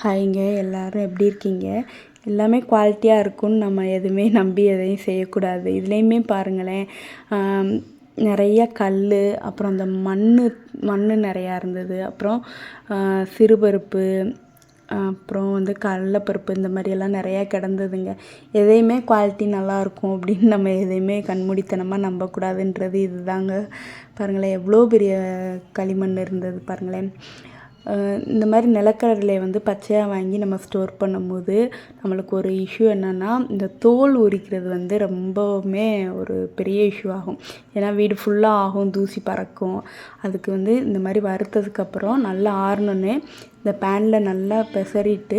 ஹாய்ங்க எல்லோரும் எப்படி இருக்கீங்க? எல்லாமே குவாலிட்டியாக இருக்கும்னு நம்ம எதுவுமே நம்பி எதையும் செய்யக்கூடாது. இதுலேயுமே பாருங்களேன் நிறைய கல் அப்புறம் அந்த மண் மண் நிறையா இருந்தது. அப்புறம் சிறுபருப்பு அப்புறம் வந்து கடலப்பருப்பு இந்த மாதிரியெல்லாம் நிறையா கிடந்ததுங்க. எதையுமே குவாலிட்டி நல்லாயிருக்கும் அப்படின்னு நம்ம எதையுமே கண்மூடித்தனமாக நம்பக்கூடாதுன்றது இதுதாங்க. பாருங்களேன் எவ்வளோ பெரிய களிமண் இருந்தது பாருங்களேன். இந்த மாதிரி நிலக்கடலையை வந்து பச்சையாக வாங்கி நம்ம ஸ்டோர் பண்ணும்போது நம்மளுக்கு ஒரு இஷ்யூ என்னென்னா இந்த தோல் உரிக்கிறது வந்து ரொம்பவுமே ஒரு பெரிய இஷ்யூ ஆகும். ஏன்னா வீடு ஃபுல்லாக ஆகும் தூசி பறக்கும். அதுக்கு வந்து இந்த மாதிரி வறுத்ததுக்கப்புறம் நல்லா ஆறணுன்னு இந்த பேனில் நல்லா பெசரிட்டு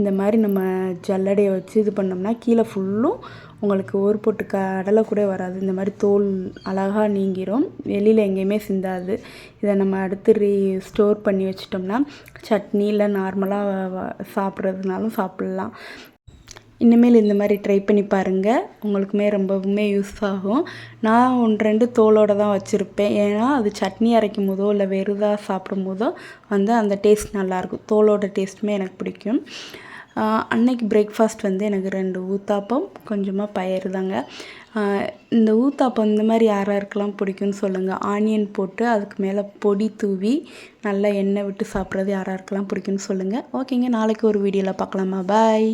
இந்த மாதிரி நம்ம ஜல்லடையை வச்சு இது பண்ணோம்னா கீழே ஃபுல்லும் உங்களுக்கு ஒரு பொட்டு கடலை கூட வராது. இந்த மாதிரி தோல் அழகாக நீங்கிரும். வெளியில் எங்கேயுமே சிந்தாது. இதை நம்ம அடுத்து ரீ ஸ்டோர் பண்ணி வச்சிட்டோம்னா சட்னி இல்லை நார்மலாக சாப்பிட்றதுனாலும் சாப்பிட்லாம். இனிமேல் இந்த மாதிரி ட்ரை பண்ணி பாருங்கள் உங்களுக்குமே ரொம்பவுமே யூஸ் ஆகும். நான் ஒன்று ரெண்டு தோலோடு தான் வச்சுருப்பேன். ஏன்னா அது சட்னி அரைக்கும் போதோ இல்லை வெறுதாக சாப்பிடும் போதோ வந்து அந்த டேஸ்ட் நல்லாயிருக்கும். தோலோட டேஸ்ட்டுமே எனக்கு பிடிக்கும். அன்னைக்கு பிரேக்ஃபாஸ்ட் வந்து எனக்கு ரெண்டு ஊத்தாப்பம் கொஞ்சமாக பயிறு தாங்க. இந்த ஊத்தாப்பம் இந்த மாதிரி யார் யாருக்கெல்லாம் பிடிக்கும்னு சொல்லுங்கள் ஆனியன் போட்டு அதுக்கு மேலே பொடி தூவி நல்லா எண்ணெய் விட்டு சாப்பிட்றது யார் யாருக்கெல்லாம் பிடிக்கும்னு சொல்லுங்கள் ஓகேங்க நாளைக்கு ஒரு வீடியோவில் பார்க்கலாமா? பாய்